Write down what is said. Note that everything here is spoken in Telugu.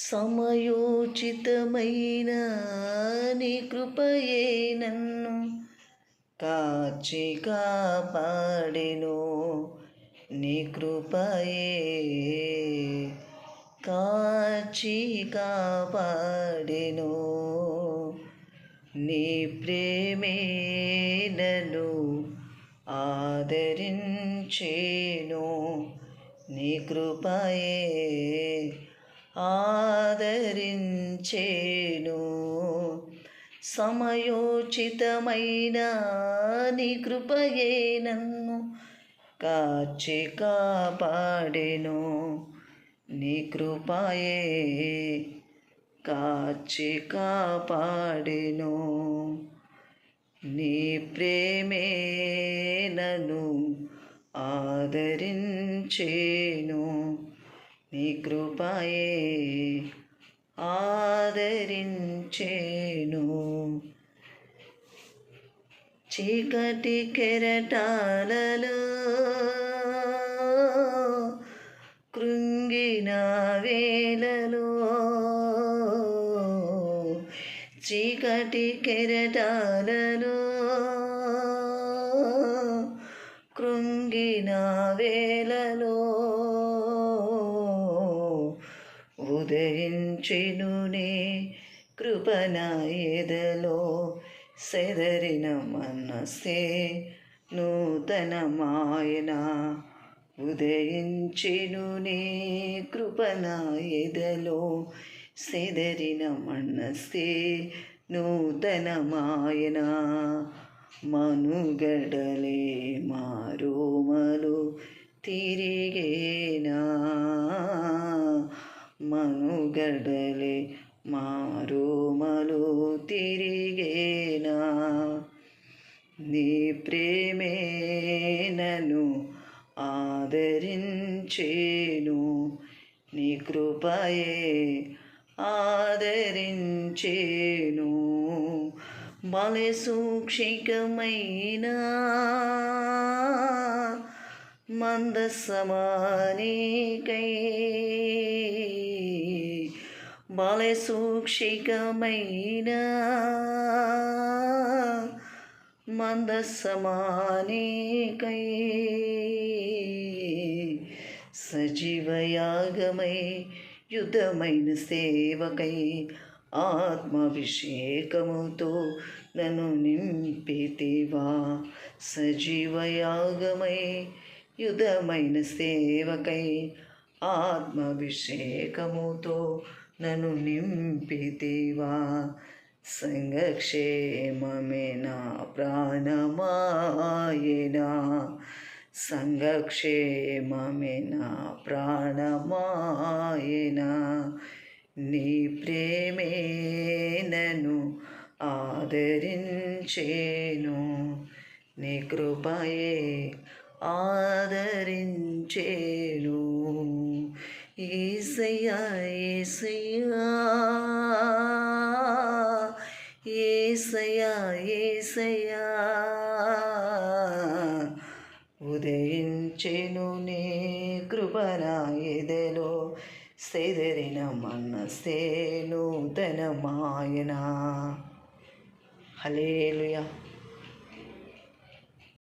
సమయోచితమైన నీ కృపయే నన్ను కాచి కాపాడెను. నీ కృపయే కాచి కాపాడెను. నీ ప్రేమే నన్ను ఆదరించేను. నీ కృపయే ఆదరించేను. సమయోచితమైన నీ కృపయే నన్ను కాచి కాపాడెను. నీ కృపయే కాచి కాపాడెను. నీ ప్రేమే నన్ను ఆదరించేను. నీ కృపాయే ఆదరించేను. చీకటి కెరటాలలో కృంగిన వేలలో చీకటి కెరటాలలో కృంగిన వేలలో ఉదయించెనునే కృపణ ఎదలో సెదరిన మనసే నూతన మాయన ఉదయించెనునే కృపణ ఎదలో సెదరిన మనసే నూతన మాయన మనుగడలే మారోమలు తీరి మారోమలు తిరిగేనా? నీ ప్రేమే నన్ను ఆదరించేను నీ కృపయే ఆదరించేను. బలె సూక్షికమైన? మందసమానికై బలె సూక్షికమైన మందసమానికై సజీవయాగమై యుద్ధమైన సేవకై ఆత్మాభిషేకముతో నన్ను నింపితివా. సజీవయాగమై యుధమైన సేవకై ఆత్మాభిషేకముతో నన్ను నింపితివా. సంగక్షేమమే నా ప్రాణమాయనా. సంగక్షేమమే నా ప్రాణమాయనా. నీ ప్రేమే నన్ను ఆదరించేను. నీ కృపయే ఆదరించేను. ఏసయ్యా ఏసయ్యా ఏసయ్యా ఏసయ్యా. ఉదయించెను నీ కృపణ ఎదలో సెదరిన మనసే నూతన మాయన హలేలుయా